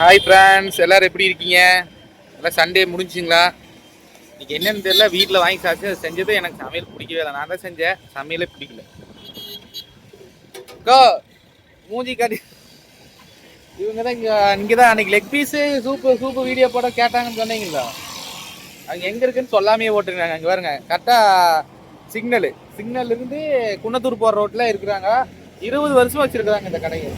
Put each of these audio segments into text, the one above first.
Hi friends எல்லோரும் எப்படி இருக்கீங்க? எல்லாம் சண்டே முடிஞ்சுங்களா? இன்னைக்கு என்னென்னு தெரியல வீட்டில் வாங்கி சாப்பிட்டு செஞ்சது எனக்கு சமையல் பிடிக்கவே இல்லை. நான் தான் செஞ்சேன் சமையலே பிடிக்கல. கோ மூஞ்சி காட்டி. இவங்க தான் இங்கே இங்கே தான் அன்றைக்கி leg piece soup soup video போட கேட்டாங்கன்னு சொன்னீங்களா? அங்கே எங்கே இருக்குன்னு சொல்லாமையே ஓட்டுருக்காங்க அங்கே பாருங்க கரெக்டாக சிக்னலு சிக்னல் இருந்து குன்னத்தூர் போகிற ரோட்டில் இருக்கிறாங்க. இருபது வருஷம் வச்சுருக்குறாங்க இந்த கடையை.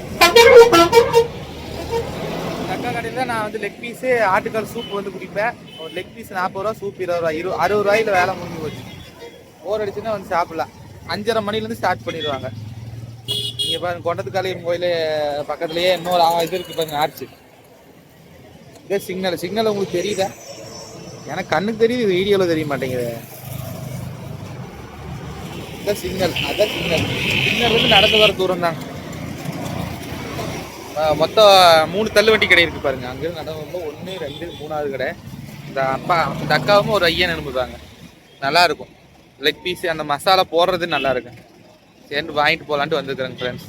அக்கா கடையில் நான் வந்து லெக் பீஸு ஆட்டுக்கால் சூப் வந்து குடிப்பேன். ஒரு லெக் பீஸ் நாற்பது ரூபா சூப் இருபது ரூபா இரு அறுபது ரூபாயில வேலை முடிஞ்சு போச்சு. போர் அடிச்சுன்னா வந்து சாப்பிடலாம். அஞ்சரை மணிலேருந்து ஸ்டார்ட் பண்ணிடுவாங்க. நீங்கள் பாருங்க கொண்டத்துக்காளியம்மன் கோயில் பக்கத்துலேயே இன்னொரு இது இருக்குது பாருங்க ஆர்ச்சு இதே சிக்னல் சிக்னல் உங்களுக்கு தெரியுதா எனக்கு கண்ணுக்கு தெரியுது வீடியோவில் தெரிய மாட்டேங்குது. இதான் சிக்னல் அதான் சிக்னல் சிக்னல் வந்து நடந்து வர தூரம் தான் மொத்தம் மூணு தள்ளுவண்டி கடை இருக்கு பாருங்க. அங்கே நடந்து ஒன்று ரெண்டு மூணாவது கடை. இந்த அப்பா இந்த அக்காவும் ஒரு ஐயன் அனுப்புவாங்க. நல்லா இருக்கும். லெக் பீஸ் அந்த மசாலா போடுறது நல்லாயிருக்கும் சேர்ந்து வாங்கிட்டு போகலான்ட்டு வந்துருக்குறேங்க ஃப்ரெண்ட்ஸ்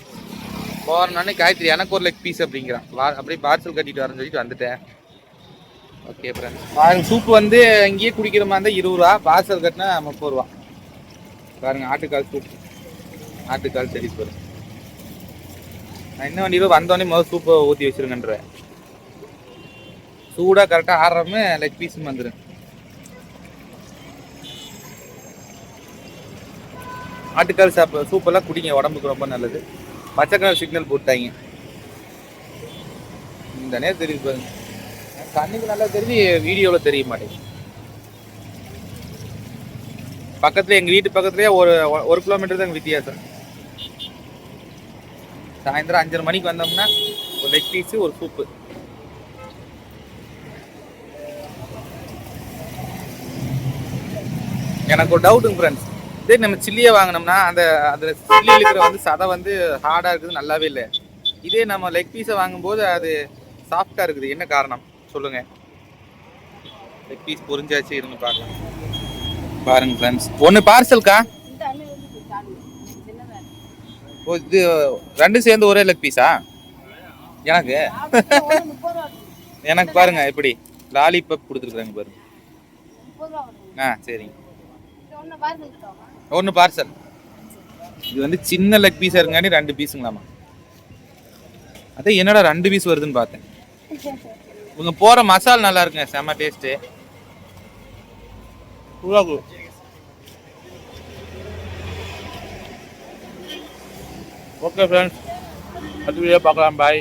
போகிறனானே காயத்ரி எனக்கு ஒரு லெக் பீஸ் அப்படிங்கிறான். வா அப்படியே பார்சல் கட்டிட்டு வரேன்னு சொல்லிட்டு வந்துட்டேன். ஓகே ஃப்ரெண்ட்ஸ் பாருங்க சூப் வந்து இங்கேயே குடிக்கிற மாதிரி இருந்தால் இருபது ரூபா. பார்சல் கட்டினா முப்பது ரூபா. பாருங்கள் ஆட்டுக்கால் சூப் ஆட்டுக்கால் சரி போகிறேன் என்ன வண்டியில் வந்தோடனே முதல் சூப்பை ஊற்றி வச்சிருங்கன்றேன். சூடாக கரெக்டாக ஆடுறமே லெக் பீஸும் வந்துடும் ஆட்டுக்கால் சாப்ப சூப்பெல்லாம் குடிங்க உடம்புக்கு ரொம்ப நல்லது. பச்சை கலர் சிக்னல் போட்டாங்க. இந்த நேரம் தெரியுது பாருங்க. கண்ணுக்கு நல்லா தெரிஞ்சு வீடியோவில் தெரிய மாட்டேங்குது. பக்கத்தில் எங்கள் வீட்டு பக்கத்துலேயே ஒரு ஒரு கிலோமீட்டர் தான் வித்தியாசம். சாயந்தரம் அஞ்சரை மணிக்கு வந்தோம்னா ஒரு லெக் பீஸு ஒரு சூப்பு எனக்கு ஒரு டவுட்டுங்க ஃப்ரெண்ட்ஸ் இதே நம்ம சில்லியை வாங்கினோம்னா அந்த அதில் சில்லியில் இருக்கிற வந்து சதை வந்து ஹார்டாக இருக்குது நல்லாவே இல்லை. இதே நம்ம லெக் பீஸை வாங்கும்போது அது சாஃப்டாக இருக்குது. என்ன காரணம்? சொல்லுங்கள் லெக் பீஸ் பொறிஞ்சாச்சு இருந்து பார்க்கலாம் பாருங்க ஃப்ரெண்ட்ஸ் ஒன்று பார்சல்க்கா இது ரெண்டும் சேர்ந்து ஒரே லெக் பீஸா எனக்கு? எனக்கு பாருங்க எப்படி? லாலிபப் கொடுத்துருக்குறாங்க பாருங்க. ஆ சரிங்க. ஒன்று பார்சல் இது வந்து சின்ன லெக் பீஸாக இருக்காண்டி ரெண்டு பீஸுங்களாமா அதே என்னடா ரெண்டு பீஸ் வருதுன்னு பார்த்தேன். இவங்க போகிற மசால் நல்லா இருக்குங்க செம்ம டேஸ்ட்டு ஓகே ஃப்ரெண்ட்ஸ் அடுத்த வீடியோ பார்க்கலாம் பாய்